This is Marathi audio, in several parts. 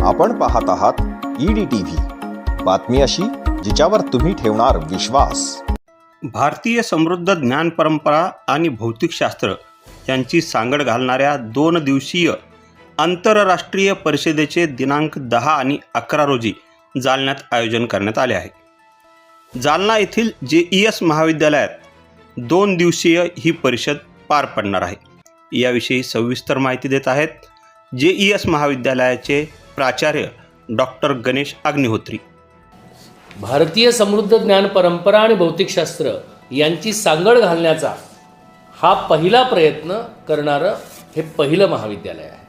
आपण पाहत आहात ईडी टीव्ही बातमी अशी जिच्यावर तुम्ही ठेवणार विश्वास. भारतीय समृद्ध ज्ञान परंपरा आणि भौतिकशास्त्र यांची सांगड घालणाऱ्या दोन दिवसीय आंतरराष्ट्रीय परिषदेचे दिनांक दहा आणि अकरा रोजी जालन्यात आयोजन करण्यात आले आहे. जालना येथील जे ई एस महाविद्यालयात दोन दिवसीय ही परिषद पार पडणार आहे. याविषयी सविस्तर माहिती देत आहेत जे ई एस महाविद्यालयाचे प्राचार्य डॉक्टर गणेश अग्निहोत्री. भारतीय समृद्ध ज्ञान परंपरा आणि भौतिकशास्त्र यांची सांगड घालण्याचा हा पहिला प्रयत्न करणारं हे पहिलं महाविद्यालय आहे.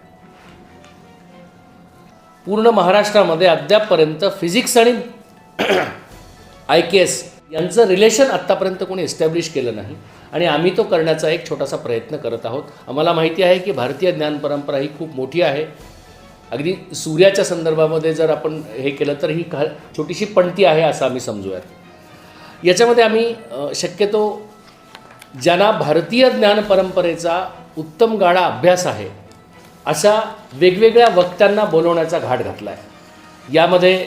पूर्ण महाराष्ट्रामध्ये अद्यापपर्यंत फिजिक्स आणि आय के एस यांचं रिलेशन आत्तापर्यंत कोणी एस्टॅब्लिश केलं नाही आणि आम्ही तो करण्याचा एक छोटासा प्रयत्न करत आहोत. आम्हाला माहिती आहे की भारतीय ज्ञान परंपरा ही खूप मोठी आहे. अगदी सूर्याच्या संदर्भामध्ये जर आपण हे केलं तर ही का छोटीशी पणती आहे असं आम्ही समजूयात. याच्यामध्ये आम्ही शक्यतो ज्यांना भारतीय ज्ञान परंपरेचा उत्तम गाडा अभ्यास आहे अशा वेगवेगळ्या वक्त्यांना बोलवण्याचा घाट घातला आहे यामध्ये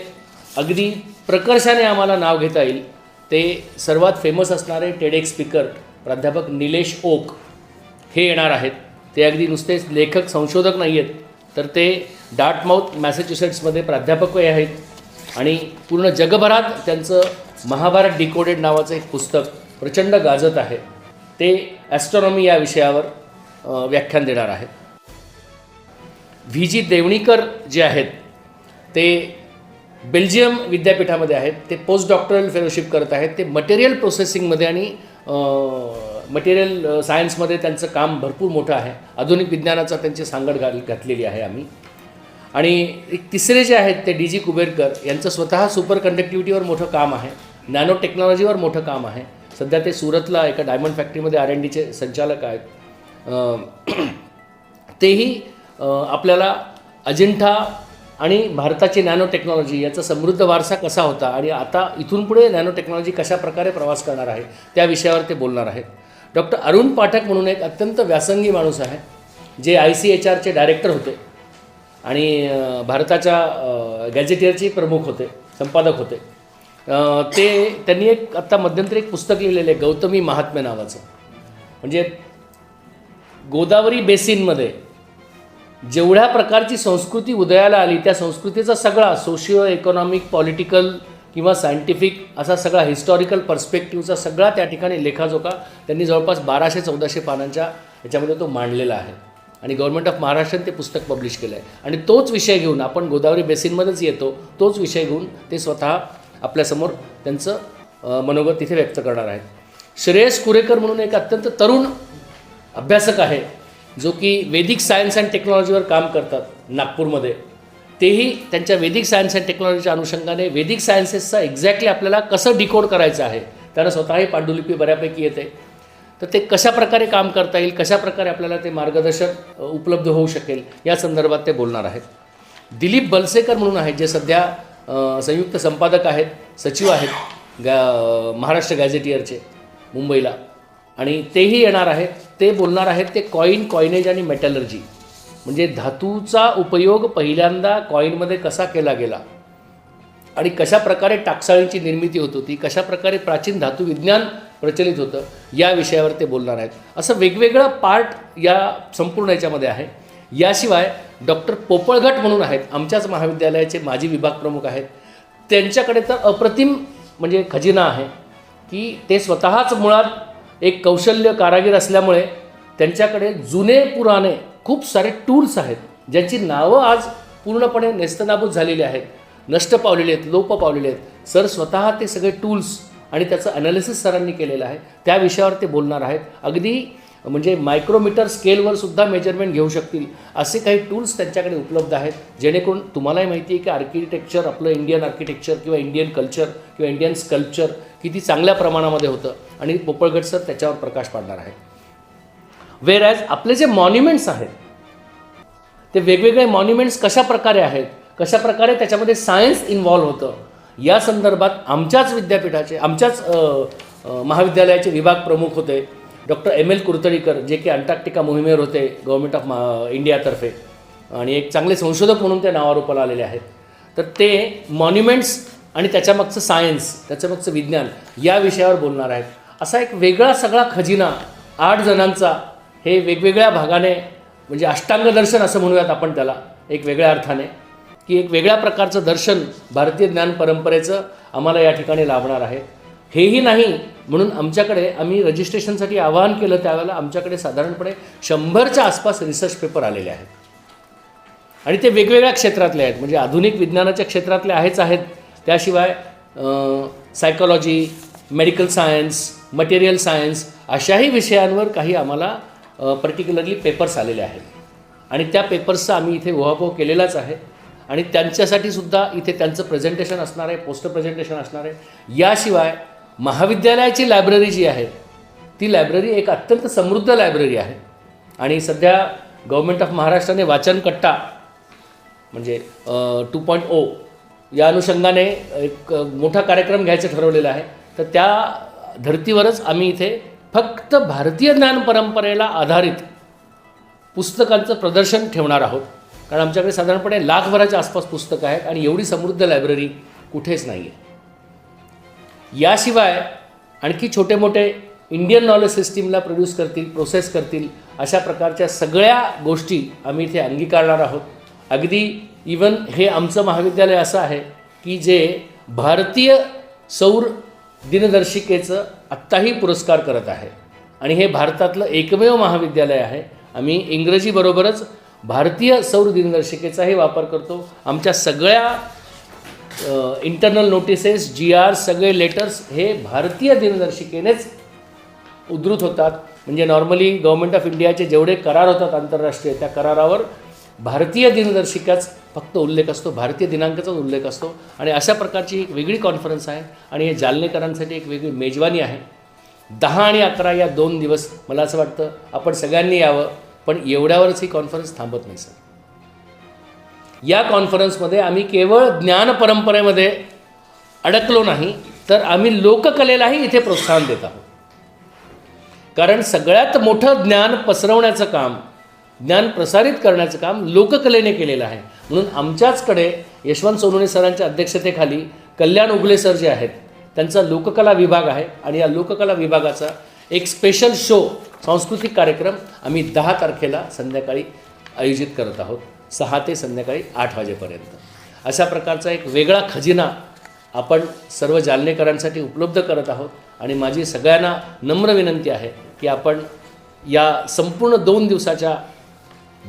अगदी प्रकर्षाने आम्हाला नाव घेता येईल. ते सर्वात फेमस असणारे टेडेक स्पीकर प्राध्यापक निलेश ओक हे येणार आहेत. ते अगदी नुसतेच लेखक संशोधक नाही आहेत तर ते डार्टमाऊथ मॅसेच्युसेट्समध्ये प्राध्यापकही आहेत. आणि पूर्ण जगभरात त्यांचं महाभारत डिकोडेड नावाचं एक पुस्तक प्रचंड गाजत आहे. ते ॲस्ट्रॉनॉमी या विषयावर व्याख्यान देणार आहेत व्ही जी देवणीकर जे आहेत ते बेल्जियम विद्यापीठामध्ये आहेत ते पोस्ट डॉक्टरल फेलोशिप करत आहेत ते मटेरियल प्रोसेसिंगमध्ये आणि मटेरियल सायन्समध्ये त्यांचं काम भरपूर मोठं आहे. आधुनिक विज्ञानाचा त्यांची सांगड घाल घातलेली आहे आम्ही. आणि एक तिसरे जे आहेत ते डी जी कुबेरकर यांचं स्वतः सुपर कंडक्टिव्हिटीवर मोठं काम आहे नॅनो टेक्नॉलॉजीवर मोठं काम आहे. सध्या ते सुरतला एका डायमंड फॅक्टरीमध्ये आर एन डीचे संचालक आहेत. तेही आपल्याला अजिंठा आणि भारताची नॅनो टेक्नॉलॉजी याचा समृद्ध वारसा कसा होता आणि आता इथून पुढे नॅनो टेक्नॉलॉजी कशा प्रकारे प्रवास करणार आहे त्या विषयावर ते बोलणार आहेत. डॉक्टर अरुण पाठक म्हणून एक अत्यंत व्यासंगी माणूस आहे जे आय सी एच आरचे डायरेक्टर होते. आणि भारताच्या गॅझेटियरचे प्रमुख होते संपादक होते. ते त्यांनी एक आत्ता मध्यंतरी एक पुस्तक लिहिलेलं आहे गौतमी महात्म्य नावाचं. म्हणजे गोदावरी बेसिनमध्ये जेवढ्या प्रकारची संस्कृती उदयाला आली त्या संस्कृतीचा सगळा सोशिओ इकॉनॉमिक पॉलिटिकल किंवा सायंटिफिक असा सगळा हिस्टॉरिकल पर्स्पेक्टिव्हचा सगळा त्या ठिकाणी लेखाजोखा त्यांनी जवळपास बाराशे चौदाशे पानांच्या याच्यामध्ये तो मांडलेला आहे. आणि गव्हर्नमेंट ऑफ महाराष्ट्राने ते पुस्तक पब्लिश केलं आहे आणि तोच विषय घेऊन आपण गोदावरी बेसिनमध्येच येतो तोच विषय घेऊन ते स्वतः आपल्यासमोर त्यांचं मनोगत तिथे व्यक्त करणार आहेत. श्रेयस कुरेकर म्हणून एक अत्यंत तरुण अभ्यासक आहे जो की वेदिक सायन्स अँड टेक्नॉलॉजीवर काम करतात नागपूरमध्ये. तेही त्यांच्या वेदिक सायन्स अँड टेक्नॉलॉजीच्या अनुषंगाने वेदिक सायन्सेसचा एक्झॅक्टली आपल्याला कसं डिकोड करायचं आहे त्याला स्वतःही पांडुलिपी बऱ्यापैकी येते. तर ते कशा प्रकारे काम करता येईल कशा प्रकारे आपल्याला ते मार्गदर्शन उपलब्ध होऊ शकेल या संदर्भात ते बोलणार आहेत. दिलीप बलसेकर म्हणून आहेत जे सध्या संयुक्त संपादक आहेत सचिव आहेत गॅ महाराष्ट्र गॅझेटियरचे मुंबईला. आणि तेही येणार आहेत ते बोलणार आहेत ते कॉईन कॉईनेज आणि मेटलर्जी. म्हणजे धातूचा उपयोग पहिल्यांदा कॉईनमध्ये कसा केला गेला? आणि कशा प्रकारे टाकसाळींची निर्मिती होत होती? कशा प्रकारे प्राचीन धातू विज्ञान प्रचलित होतं. या विषयावर ते बोलणार आहेत. असं वेगवेगळं पार्ट या संपूर्ण याच्यामध्ये आहे. याशिवाय डॉक्टर पोपळघट म्हणून आहेत. आमच्याच महाविद्यालयाचे माजी विभाग प्रमुख आहेत. त्यांच्याकडे तर अप्रतिम म्हणजे खजिना आहे की ते स्वतःच मुळात एक कौशल्य कारागीर असल्यामुळे त्यांच्याकडे जुने पुराणे खूप सारे टूल्स आहेत. ज्यांची नावं आज पूर्णपणे नेस्तनाबूत झालेली आहेत. नष्ट पावलेले आहेत लोप पावलेले आहेत. सर स्वतः ते सगळे टूल्स आणि त्याचं अनालिसिस सरांनी केलेलं आहे. त्या विषयावर ते बोलणार आहेत. अगदी म्हणजे मायक्रोमीटर स्केलवर सुद्धा मेजरमेंट घेऊ शकतील असे काही टूल्स त्यांच्याकडे उपलब्ध आहेत. जेणेकरून तुम्हालाही माहिती आहे की आर्किटेक्चर आपलं इंडियन आर्किटेक्चर किंवा इंडियन कल्चर किंवा इंडियन स्कल्पचर किती चांगल्या प्रमाणामध्ये होतं. आणि पोपळगट सर त्याच्यावर प्रकाश पाडणार आहे वेर ॲज आपले जे मॉन्युमेंट्स आहेत ते वेगवेगळे मॉन्युमेंट्स कशा प्रकारे आहेत? कशा प्रकारे त्याच्यामध्ये सायन्स इन्व्हॉल्व्ह होतं? या संदर्भात आमच्याच विद्यापीठाचे आमच्याच महाविद्यालयाचे विभाग प्रमुख होते. डॉक्टर एम एल कुर्तडीकर जे की अंटार्क्टिका मोहिमेवर होते गव्हर्मेंट ऑफ इंडियातर्फे. आणि एक चांगले संशोधक म्हणून ते नावारूपाला आलेले आहेत. तर ते मॉन्युमेंट्स आणि त्याच्यामागचं सायन्स त्याच्यामागचं विज्ञान या विषयावर बोलणार आहेत. असा एक वेगळा सगळा खजिना आठ जणांचा हे वेगवेगळ्या भागाने म्हणजे अष्टांग दर्शन असं म्हणूयात आपण त्याला एक वेगळ्या अर्थाने. की एक वेगळ्या प्रकारचं दर्शन भारतीय ज्ञान परंपरेचं आम्हाला या ठिकाणी लाभणार आहे. हेही नाही म्हणून आमच्याकडे आम्ही रजिस्ट्रेशनसाठी आवाहन केलं त्यावेळेला आमच्याकडे साधारणपणे शंभरच्या आसपास रिसर्च पेपर आलेले आहेत. आणि ते वेगवेगळ्या क्षेत्रातले आहेत. म्हणजे आधुनिक विज्ञानाच्या क्षेत्रातले आहेच आहेत. त्याशिवाय psychology medical science material science अशाही विषयांवर काही आम्हाला पर्टिक्युलरली पेपर्स आलेले आहेत. आणि त्या पेपर्सचा आम्ही इथे उहापोह केलेलाच आहे. आणि त्यांच्यासाठी सुद्धा इथे त्यांचं प्रेझेंटेशन असणार आहे पोस्टर प्रेझेंटेशन असणार आहे. याशिवाय महाविद्यालयाची लायब्ररी जी आहे ती लायब्ररी एक अत्यंत समृद्ध लायब्ररी आहे. आणि सध्या गव्हर्मेंट ऑफ महाराष्ट्राने वाचन कट्टा म्हणजे टू पॉईंट ओ या अनुषंगाने एक मोठा कार्यक्रम घ्यायचं ठरवलेलं आहे. तर त्या धर्तीवरच आम्ही इथे फक्त भारतीय ज्ञान परंपरेला आधारित पुस्तकांचं प्रदर्शन ठेवणार आहोत. कारण आमच्याकडे साधारणपणे लाखभराच्या आसपास पुस्तकं आहेत आणि एवढी समृद्ध लायब्ररी कुठेच नाही आहे याशिवाय आणखी छोटे मोठे इंडियन नॉलेज सिस्टीमला प्रोड्यूस करतील प्रोसेस करतील अशा प्रकारच्या सगळ्या गोष्टी आम्ही इथे अंगीकारणार आहोत. अगदी इवन हे आमचं महाविद्यालय असं आहे की जे भारतीय सौर दिनदर्शिकेचं आत्ताही पुरस्कार करत आहे. आणि हे भारतातलं एकमेव महाविद्यालय आहे. आम्ही इंग्रजीबरोबरच भारतीय सौर दिनदर्शिकेचाही वापर करतो. आमच्या सगळ्या इंटरनल नोटिसेस जी आर सगळे लेटर्स हे भारतीय दिनदर्शिकेनेच उद्धृत होतात. म्हणजे नॉर्मली गव्हर्मेंट ऑफ इंडियाचे जेवढे करार होतात आंतरराष्ट्रीय त्या करारावर भारतीय दिनदर्शिकाच फक्त उल्लेख असतो. भारतीय दिनांकाचाच उल्लेख असतो. आणि अशा प्रकारची एक वेगळी कॉन्फरन्स आहे. आणि हे जालनेकरांसाठी एक वेगळी मेजवानी आहे. दहा आणि अकरा या दोन दिवस मला असं वाटतं आपण सगळ्यांनी यावं. पण एवढ्यावरच ही कॉन्फरन्स थांबत नाही सर या कॉन्फरन्समध्ये आम्ही केवळ ज्ञान परंपरेमध्ये अडकलो नाही तर आम्ही लोककलेलाही इथे प्रोत्साहन देत आहोत. कारण सगळ्यात मोठं ज्ञान पसरवण्याचं काम ज्ञान प्रसारित करण्याचं काम लोककलेने केलेलं आहे. म्हणून आमच्याचकडे यशवंत सोनवणे सरांच्या अध्यक्षतेखाली कल्याण उगले सर जे आहेत त्यांचा लोककला विभाग आहे आणि या लोककला विभागाचा एक स्पेशल शो सांस्कृतिक कार्यक्रम आम्ही दहा तारखेला संध्याकाळी आयोजित करत आहोत. सहा ते संध्याकाळी आठ वाजेपर्यंत. अशा प्रकारचा एक वेगळा खजिना आपण सर्व जालनेकरांसाठी उपलब्ध करत आहोत आणि माझी सगळ्यांना नम्र विनंती आहे की आपण या संपूर्ण दोन दिवसाच्या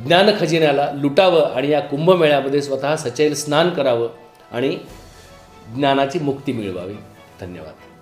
ज्ञान खजिन्याला लुटावं आणि या कुंभमेळ्यामध्ये स्वतः सचैल स्नान करावं आणि ज्ञानाची मुक्ती मिळवावी. धन्यवाद.